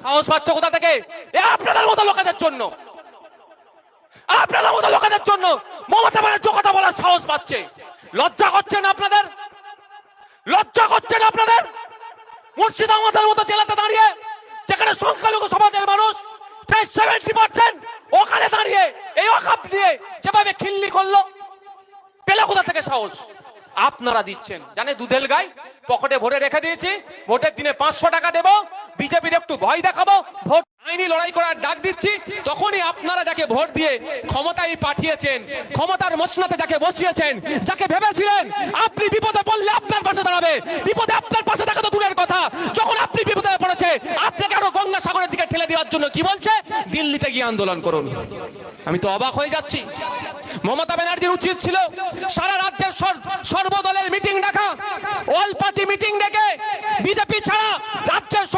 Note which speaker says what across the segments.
Speaker 1: সাহস পাচ্ছ কোথা থেকে? এ আপনাদের মতো লোকেদের জন্য। আপনাদের মতো লোকেদের জন্য মমতা ব্যানার্জি কথা বলার সাহস পাচ্ছে। লজ্জা করছেন আপনাদের? লজ্জা করছেন আপনাদের? মুর্শিদাবাদের মতো জেলাতে দাঁড়িয়ে, যেখানে সংখ্যালঘু সমাজের মানুষ প্রায় সেভেন্টি পার্সেন্ট ওখানে দাঁড়িয়ে এই অকাপ দিয়ে যেভাবে খিল্লি করল, পেলে কোথা থেকে সাহস? আপনারা দিচ্ছেন। জানে দুধেল গাই, পকেটে ভরে রেখে দিয়েছি, ভোটের দিনে পাঁচশো টাকা দেবো বিজেপির একটু ভয় দেখাবো। ভোট আইনি লড়াই করার ডাক দিচ্ছি। তখনই আপনারা যাকে ভোট দিয়ে ক্ষমতায় পাঠিয়েছেন, ক্ষমতার মসনাতে যাকে বসিয়েছেন, যাকে ভেবেছিলেন, আপনি বিপদে পড়লে আপনার পাশে দাঁড়াবে। বিপদে আপনার পাশে থাকা তো দূরের কথা। যখন আপনি বিপদে পড়েছে, আপনাকে আরও গঙ্গা সাগরের দিকে ঠেলে দেওয়ার জন্য কি বলছে? দিল্লিতে গিয়ে আন্দোলন করুন। আমি তো অবাক হয়ে যাচ্ছি। মমতা ব্যানার্জির উচিত ছিল সারা রাজ্যের সর- সর্বদলের মিটিং ডাকা। অল পার্টি মিটিং ডেকে বিজেপি ছাড়া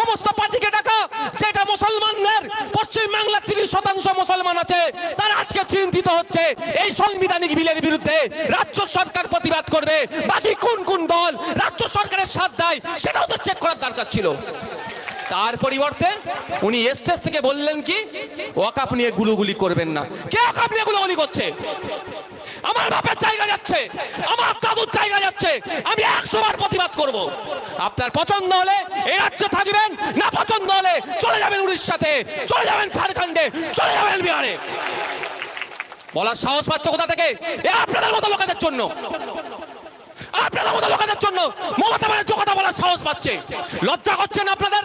Speaker 1: সমস্ত পার্টিকে ডাকা, যেটা মুসলমানদের পশ্চিম বাংলার তিরিশ শতাংশ মুসলমান আছে, তারা আজকে চিন্তিত হচ্ছে। এই সাংবিধানিক বিলের বিরুদ্ধে রাজ্য সরকার প্রতিবাদ করবে। বাকি কোন কোন দল রাজ্য সরকারের সাথ দেয়, সেটাও তো চেক করার দরকার ছিল। তার পরিবর্তে উনি স্টেজ থেকে বললেন কি ওয়াকাপ নিয়ে গুলুগুলি করবেন না। কে ওয়াকাপ নিয়ে গুলুগুলি করছে? আমার বাপের জায়গা যাচ্ছে। আমার দাদুর জায়গা যাচ্ছে। আমি একশো বার প্রতিবাদ করব। আপনার পছন্দ হলে এই রাজ্যে থাকবেন, না পছন্দ হলে চলে যাবেন উড়িষ্যাতে, চলে যাবেন ঝাড়খণ্ডে, চলে যাবেন বিহারে। বলার সাহস পাচ্ছে কোথা থেকে? এ আপনাদের মতো লোকেদের জন্য। আপনাদের মতো লোকেদের জন্য মমতা ব্যানার্জি কথা বলার সাহস পাচ্ছে। লজ্জা করছেন আপনাদের?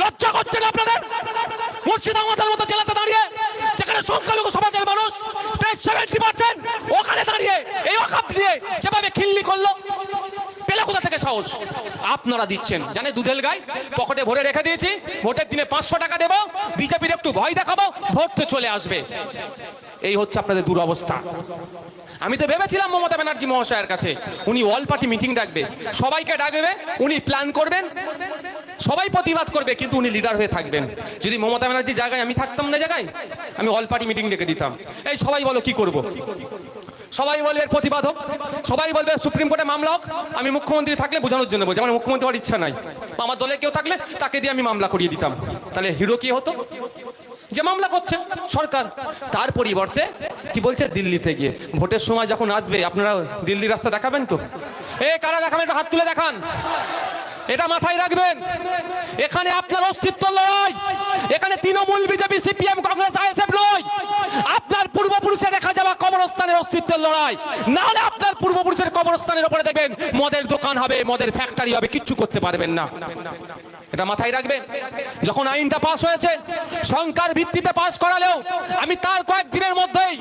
Speaker 1: লজ্জা করছেন আপনাদের? মুর্শিদাবাদের মতো জেলাতে দাঁড়িয়ে যেখানে সংখ্যালঘু সাহস আপনারা দিচ্ছেন। জানে দুধেল গাই? পকেটে ভরে রেখে দিয়েছি। ভোটের দিনে পাঁচশো টাকা দেবো। বিজেপির একটু ভয় দেখাবো, ভোট তো চলে আসবে। এই হচ্ছে আপনাদের দুরবস্থা। আমি তো ভেবেছিলাম মমতা ব্যানার্জি মহাশয়ের কাছে। উনি অল পার্টি মিটিং ডাকবে। সবাইকে ডাকবে, উনি প্ল্যান করবেন। সবাই প্রতিবাদ করবে, কিন্তু উনি লিডার হয়ে থাকবেন। যদি মমতা ব্যানার্জি জায়গায় আমি থাকতাম না জায়গায়, আমি অল পার্টি মিটিং ডেকে দিতাম। এই সবাই বলো কি করব। সবাই বলবে প্রতিবাদ হোক সবাই বলবে সুপ্রিম কোর্টে মামলা হোক আমি মুখ্যমন্ত্রী থাকলে বোঝানোর জন্য বলছি, আমার মুখ্যমন্ত্রী হওয়ার ইচ্ছা নাই। আমার দলে কেউ থাকলে তাকে দিয়ে আমি মামলা করিয়ে দিতাম। তাহলে হিরো কি হতো? যে মামলা করছে সরকার। তার পরিবর্তে কি বলছে দিল্লিতে গিয়ে? ভোটের সময় যখন আসবে, আপনারা দিল্লির রাস্তা দেখাবেন তো? এ, কারা দেখাবেন? হাত তুলে দেখান। এটা মাথায় রাখবেন। এখানে আপনার অস্তিত্ব লড়াই। এখানে Trinamool, BJP, CPM, Congress, ISF নয় লড়াই। না হলে আপনার পূর্বপুরুষের কবরস্থানের উপরে দেখবেন মদের দোকান হবে, মদের ফ্যাক্টরি হবে, কিচ্ছু করতে পারবেন না। এটা মাথায় রাখবেন। যখন আইনটা পাস হয়েছে, সংখ্যার ভিত্তিতে পাস করালেও আমি তার কয়েকদিনের মধ্যেই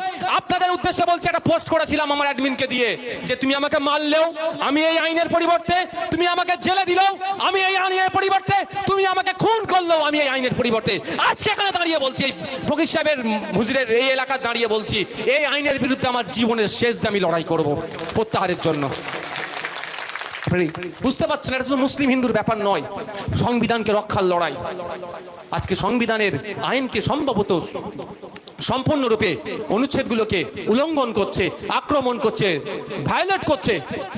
Speaker 1: উদ্দেশ্যে বলছি, একটা পোস্ট করেছিলাম আমার অ্যাডমিনকে দিয়ে, যে তুমি আমাকে মারলেও আমি এই আইনের পরিবর্তে, তুমি আমাকে জেলে দিলেও আমি এই আইনের পরিবর্তে, তুমি আমাকে খুন করলেও আমি এই আইনের পরিবর্তে। আজকে এখানে দাঁড়িয়ে বলছি ফকির সাহেবের হুজুরের এই এলাকায় দাঁড়িয়ে বলছি, এই আইনের বিরুদ্ধে আমার জীবনের শেষ দামি লড়াই করব প্রত্যাহারের জন্য। বুঝতে পারছেন, এটা শুধু মুসলিম হিন্দুর ব্যাপার নয়, সংবিধানকে রক্ষার লড়াই। আজকে সংবিধানের আইনকে সম্ভবত সম্পূর্ণরূপে অনুচ্ছেদগুলোকে উল্লঙ্ঘন করছে, আক্রমণ করছে ভায়োলেট করছে,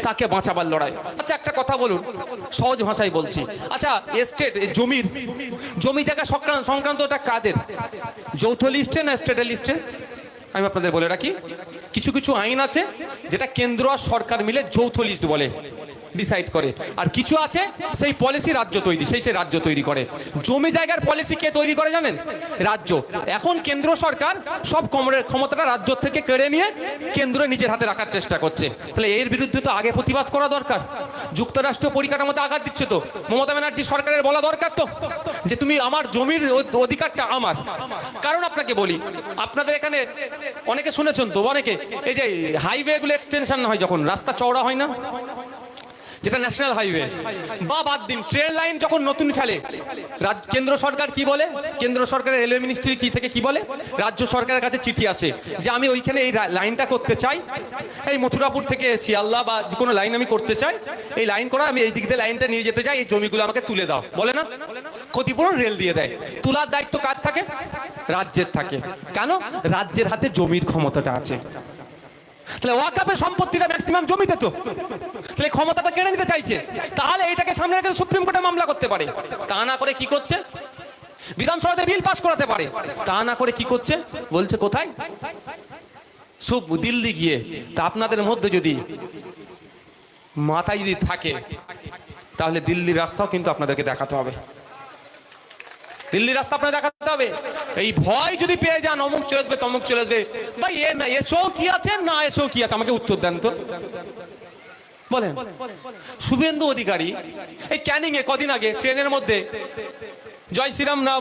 Speaker 1: তাকে বাঁচাবার লড়াই। আচ্ছা একটা কথা বলুন, সহজ ভাষায় বলছি। আচ্ছা এস্টেট জমির, জমি জায়গা সংক্রান্ত সংক্রান্তটা কাদের? যৌথ লিস্টে না স্টেটের লিস্টে আমি আপনাদের বলে রাখি। কিছু কিছু আইন আছে যেটা কেন্দ্র আর সরকার মিলে যৌথ লিস্ট বলে। ডিসাইড করে। আর কিছু আছে, সেই পলিসি রাজ্য তৈরি, সেই সেই রাজ্য তৈরি করে। জমি জায়গার পলিসি কে তৈরি করে জানেন? রাজ্য। এখন কেন্দ্র সরকার সব কমরের ক্ষমতাটা রাজ্য থেকে কেড়ে নিয়ে কেন্দ্র নিজের হাতে রাখার চেষ্টা করছে। তাহলে এর বিরুদ্ধে তো আগে প্রতিবাদ করা দরকার। যুক্তরাষ্ট্র পরিকাঠামোতে আঘাত দিচ্ছে তো। মমতা ব্যানার্জি সরকারের বলা দরকার তো, যে তুমি আমার জমির অধিকারটা আমার। কারণ আপনাকে বলি, আপনাদের এখানে অনেকে শুনেছেন তো, অনেকে। এই যে হাইওয়ে গুলো এক্সটেনশন হয় যখন, রাস্তা চওড়া হয় না? যেটা ন্যাশনাল হাইওয়ে। বা বাদ দিন, ট্রেন লাইন যখন নতুন ফেলে কেন্দ্র সরকার কি বলে? কেন্দ্র সরকারের রেলওয়ে মিনিস্ট্রি কি থেকে কি বলে? রাজ্য সরকারের কাছে চিঠি আসে যে আমি ওইখানে এই লাইনটা করতে চাই। এই মথুরাপুর থেকে শিয়ালদা বা যে কোনো লাইন আমি করতে চাই। এই লাইন করা, আমি এই দিক দিয়ে লাইনটা নিয়ে যেতে চাই। এই জমিগুলো আমাকে তুলে দাও। বলে না? ক্ষতিপূরণ রেল দিয়ে দেয়। তোলার দায়িত্ব কার থাকে? রাজ্যের থাকে। কেন? রাজ্যের হাতে জমির ক্ষমতাটা আছে। তাহলে ওয়াকাপের সম্পত্তিটা ম্যাক্সিমাম জমিতে তো। তাহলে ক্ষমতাটা কেড়ে নিতে চাইছে। তাহলে এটাকে সামনে রেখে সুপ্রিম কোর্টে মামলা করতে পারে। তা না করে কি করছে? বিধানসভাতে বিল পাস করাতে পারে। তা না করে কি করছে? বলছে কোথায়? সব দিল্লি গিয়ে। তা আপনাদের মধ্যে যদি মাথায় যদি থাকে, তাহলে দিল্লির রাস্তাও কিন্তু আপনাদেরকে দেখাতে হবে। দিল্লির রাস্তা আপনার দেখাতে হবে এই ভয় যদি পেয়ে যান, অমুক চলে আসবে, তমুক চলে আসবে। ভাই, এ না, এসো কি আছে, না এসো কি আছে? আমাকে উত্তর দেন তো। বলেন, শুভেন্দু অধিকারী, এই ক্যানিং এ কদিন আগে, ট্রেনের মধ্যে, জয় শ্রীরাম না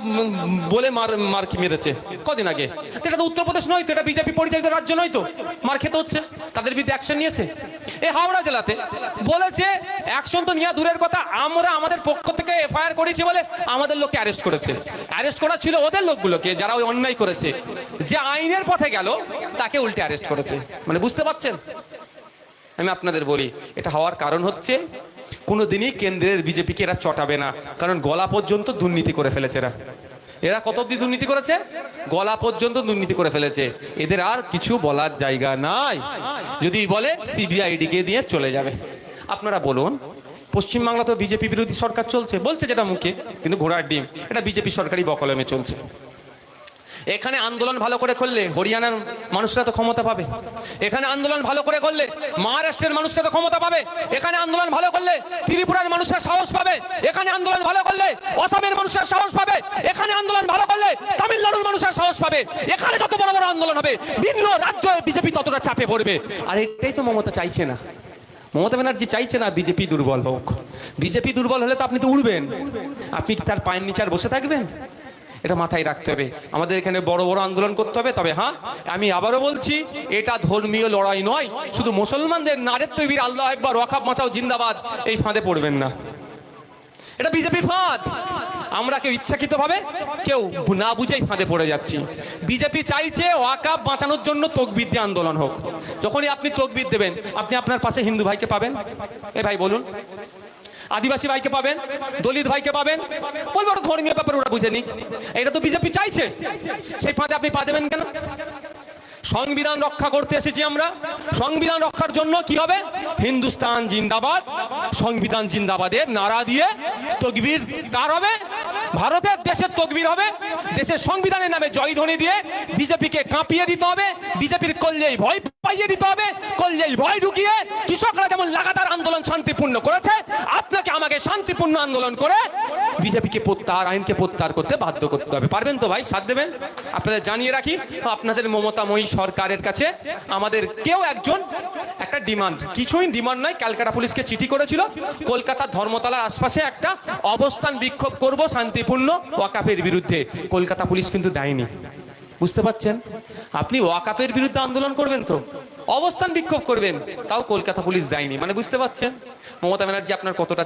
Speaker 1: বলে মার মার কি মেরেছে? কদিন আগে। এটা তো উত্তরপ্রদেশ নয় তো, এটা বিজেপি পরিচালিত রাজ্য নয় তো? মার খেতে হচ্ছে। তাদের বিরুদ্ধে অ্যাকশন নিয়েছে? এই হাওড়া জেলাতে বলেছে, অ্যাকশন তো নিয়ে দূরের কথা, আমরা আমাদের পক্ষ থেকে এফআইআর করেছি বলে আমাদের লোককে অ্যারেস্ট করেছে। অ্যারেস্ট করা ছিল ওদের লোকগুলোকে, যারা ওই অন্যায় করেছে। যে আইনের পথে গেল, তাকে উল্টে অ্যারেস্ট করেছে। মানে বুঝতে পারছেন? আমি আপনাদের বলি, এটা হওয়ার কারণ হচ্ছে কোনো দিনই কেন্দ্রের বিজেপিকে এরা চটাবে না। কারণ গলা পর্যন্ত দুর্নীতি করে ফেলেছে এরা। এরা কত অব্দি দুর্নীতি করেছে? গলা পর্যন্ত দুর্নীতি করে ফেলেছে। এদের আর কিছু বলার জায়গা নাই। যদি বলে সিবিআইডিকে দিয়ে চলে যাবে। আপনারা বলুন পশ্চিমবাংলা তো বিজেপি বিরোধী সরকার চলছে? বলছে যেটা মুখে, কিন্তু ঘোড়ার ডিম। এটা বিজেপি সরকারি বকলমে চলছে। এখানে আন্দোলন ভালো করে করলে হরিয়ানার মানুষরা তো ক্ষমতা পাবে। এখানে আন্দোলন ভালো করে করলে মহারাষ্ট্রের মানুষরা তো ক্ষমতা পাবে। এখানে আন্দোলন ভালো করলে ত্রিপুরার মানুষরা সাহস পাবে। এখানে আন্দোলন ভালো করলে অসমের মানুষরা সাহস পাবে। এখানে আন্দোলন ভালো করলে তামিলনাড়ুর মানুষরা সাহস পাবে। এখানে যত বড় বড় আন্দোলন হবে, ভিন্ন রাজ্য বিজেপি ততটা চাপে পড়বে। আর এটাই তো মমতা চাইছে না। মমতা ব্যানার্জি চাইছে না বিজেপি দুর্বল হোক। বিজেপি দুর্বল হলে তো আপনি তো উড়বেন। আপনি তার পায়ের নিচে আর বসে থাকবেন? এটা মাথায় রাখতে হবে। আমাদের এখানে বড় বড় আন্দোলন করতে হবে, তবে হ্যাঁ আমি আবারও বলছি, এটা ধর্মীয় লড়াই নয়, শুধু মুসলমানদের নারের তৈরির আল্লাহ একবার ওয়াকাব বাঁচাও জিন্দাবাদ, এই ফাঁদে পড়বেন না। এটা বিজেপির ফাঁদ। আমরা কেউ ইচ্ছাকৃতভাবে কেউ না বুঝেই ফাঁদে পড়ে যাচ্ছি। বিজেপি চাইছে ওয়াকাব বাঁচানোর জন্য তকবির দিয়ে আন্দোলন হোক। যখনই আপনি তকবির দেবেন, আপনি আপনার পাশে হিন্দু ভাইকে পাবেন? এ ভাই, বলুন। আদিবাসী ভাইকে পাবেন, দলিত ভাইকে পাবেন। বলব ওটা ধর্মীয় ব্যাপার ওরা বুঝেনি এটা তো বিজেপি চাইছে। সেই ফাঁদে আপনি পা দেবেন কেন? সংবিধান রক্ষা করতে এসেছি আমরা। সংবিধান রক্ষার জন্য কি হবে? হিন্দুস্তান জিন্দাবাদ। সংবিধান জিন্দাবাদের নারা দিয়ে তগবির কার হবে ভারতের দেশের তকবির হবে, দেশের সংবিধানের নামে জয়ধ্বনি দিয়ে বিজেপিকে কাঁপিয়ে দিতে হবে, বিজেপির কল্যাই ভয় পাইয়ে দিতে হবে কল্যাই ভয় ঢুকিয়ে কৃষকরা যেমন লাগাতার আন্দোলন শান্তিপূর্ণ করেছে, আপনাকে আমাকে শান্তিপূর্ণ আন্দোলন করে বিজেপিকে প্রত্যাহার, আইনকে প্রত্যাহার করতে বাধ্য করতে হবে। পারবেন তো ভাই, সাথ দেবেন? আপনাদের জানিয়ে রাখি, আপনাদের মমতাময়ী সরকারের কাছে আমাদের কেউ একজন একটা ডিমান্ড, কিছুই ডিমান্ড নয়, ক্যালকাটা পুলিশকে চিঠি করেছিল কলকাতার ধর্মতলার আশপাশে একটা অবস্থান বিক্ষোভ করব শান্তিপূর্ণ ওয়াকাফের বিরুদ্ধে। কলকাতা পুলিশ কিন্তু দেয়নি। বুঝতে পাচ্ছেন আপনি ওয়াকাফের বিরুদ্ধে আন্দোলন করবেন তো? অবস্থান বিক্ষোভ করবেন। তাও কলকাতা পুলিশ দেয়নি। মানে বুঝতে পাচ্ছেন মমতা ব্যানার্জি আপনার কতটা